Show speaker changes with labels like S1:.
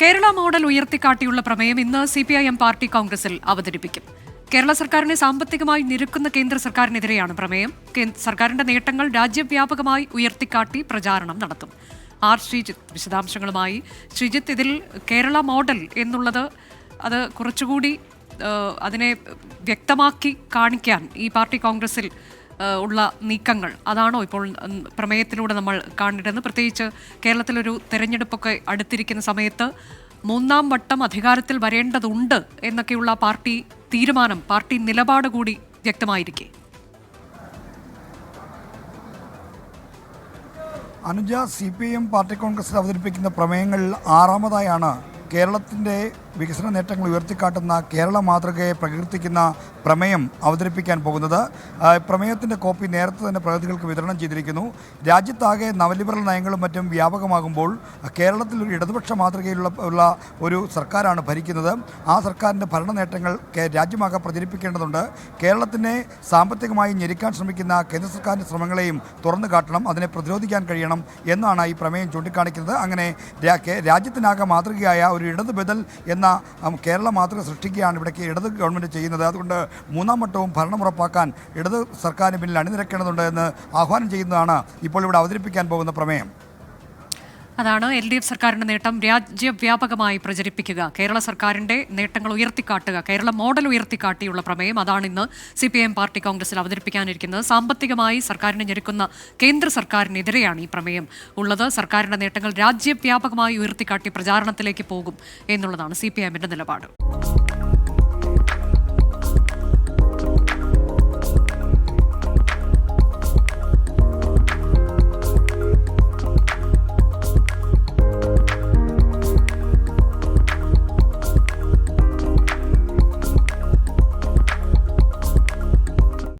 S1: Kerala model ഉയർത്തിക്കാട്ടിയുള്ള പ്രമേയം ഇന്ന് C P I M party കോൺഗ്രസിൽ അവതരിപ്പിക്കും. കേരള സർക്കാരിനെ സാമ്പത്തികമായി നിരക്കുന്ന കേന്ദ്ര സർക്കാരിനെതിരെയാണ് പ്രമേയം. സർക്കാരിന്റെ നേട്ടങ്ങൾ രാജ്യവ്യാപകമായി ഉയർത്തിക്കാട്ടി പ്രചാരണം നടത്തും. ആർ ശ്രീജിത്ത് വിശദാംശങ്ങളുമായി. ശ്രീജിത്ത് ഇതിൽ കേരള മോഡൽ എന്നുള്ളത് അത് കുറച്ചുകൂടി അതിനെ വ്യക്തമാക്കി കാണിക്കാൻ ഈ പാർട്ടി കോൺഗ്രസിൽ ഉള്ള നീക്കങ്ങൾ. അതാണോ ഇപ്പോൾ പ്രമേയത്തിലൂടെ നമ്മൾ കാണേണ്ടത് പ്രത്യേകിച്ച് കേരളത്തിലൊരു തെരഞ്ഞെടുപ്പൊക്കെ അടുത്തിരിക്കുന്ന സമയത്ത് മൂന്നാം വട്ടം അധികാരത്തിൽ വരേണ്ടതുണ്ട് എന്നൊക്കെയുള്ള പാർട്ടി തീരുമാനം പാർട്ടി നിലപാട് കൂടി വ്യക്തമായിരിക്കെ.
S2: Anuja C P M party congress അവതരിപ്പിക്കുന്ന പ്രമേയങ്ങളിൽ ആറാമതായാണ് കേരളത്തിന്റെ വികസന നേട്ടങ്ങൾ ഉയർത്തിക്കാട്ടുന്ന കേരള മാതൃകയെ പ്രകീർത്തിക്കുന്ന പ്രമേയം അവതരിപ്പിക്കാൻ പോകുന്നത്. പ്രമേയത്തിന്റെ കോപ്പി നേരത്തെ തന്നെ പ്രതിനിധികൾക്ക് വിതരണം ചെയ്തിരിക്കുന്നു. രാജ്യത്താകെ നവലിബറൽ നയങ്ങളും മറ്റും വ്യാപകമാകുമ്പോൾ കേരളത്തിൽ ഒരു ഇടതുപക്ഷ മാതൃകയിലുള്ള ഉള്ള ഒരു സർക്കാരാണ് ഭരിക്കുന്നത്. ആ സർക്കാരിന്റെ ഭരണ നേട്ടങ്ങൾ രാജ്യമാകെ പ്രചരിപ്പിക്കേണ്ടതുണ്ട്. കേരളത്തിനെ സാമ്പത്തികമായി ഞെരുക്കാൻ ശ്രമിക്കുന്ന കേന്ദ്ര സർക്കാരിന്റെ ശ്രമങ്ങളെയും തുറന്നു കാട്ടണം അതിനെ പ്രതിരോധിക്കാൻ കഴിയണം എന്നാണ് ഈ പ്രമേയം ചൂണ്ടിക്കാണിക്കുന്നത്. അങ്ങനെ രാജ്യത്തിനാകെ മാതൃകയായ ഒരു ഇടത് ബദൽ എന്ന കേരളം മാതൃക സൃഷ്ടിക്കുകയാണ് ഇവിടേക്ക് ഇടത് ഗവൺമെന്റ് ചെയ്യുന്നത്. അതുകൊണ്ട് മൂന്നാം വട്ടവും ഭരണം ഉറപ്പാക്കാൻ ഇടത് സർക്കാരിന് പിന്നിൽ അണിനിരക്കേണ്ടതുണ്ട് എന്ന് ആഹ്വാനം ചെയ്യുന്നതാണ് ഇപ്പോൾ ഇവിടെ അവതരിപ്പിക്കാൻ പോകുന്ന പ്രമേയം.
S1: അതാണ് എൽ ഡി എഫ് സർക്കാരിന്റെ നേട്ടം രാജ്യവ്യാപകമായി പ്രചരിപ്പിക്കുക. കേരള സർക്കാരിന്റെ നേട്ടങ്ങൾ ഉയർത്തിക്കാട്ടുക കേരള മോഡൽ ഉയർത്തിക്കാട്ടിയുള്ള പ്രമേയം അതാണ് ഇന്ന് സി പി എം പാർട്ടി കോൺഗ്രസിൽ അവതരിപ്പിക്കാനിരിക്കുന്നത്. സാമ്പത്തികമായി സർക്കാരിനെ ഞെരുക്കുന്ന കേന്ദ്ര സർക്കാരിനെതിരെയാണ് ഈ പ്രമേയം ഉള്ളത്. സർക്കാരിന്റെ നേട്ടങ്ങൾ രാജ്യവ്യാപകമായി ഉയർത്തിക്കാട്ടി പ്രചാരണത്തിലേക്ക് പോകും എന്നുള്ളതാണ് സി പി എമ്മിന്റെ നിലപാട്.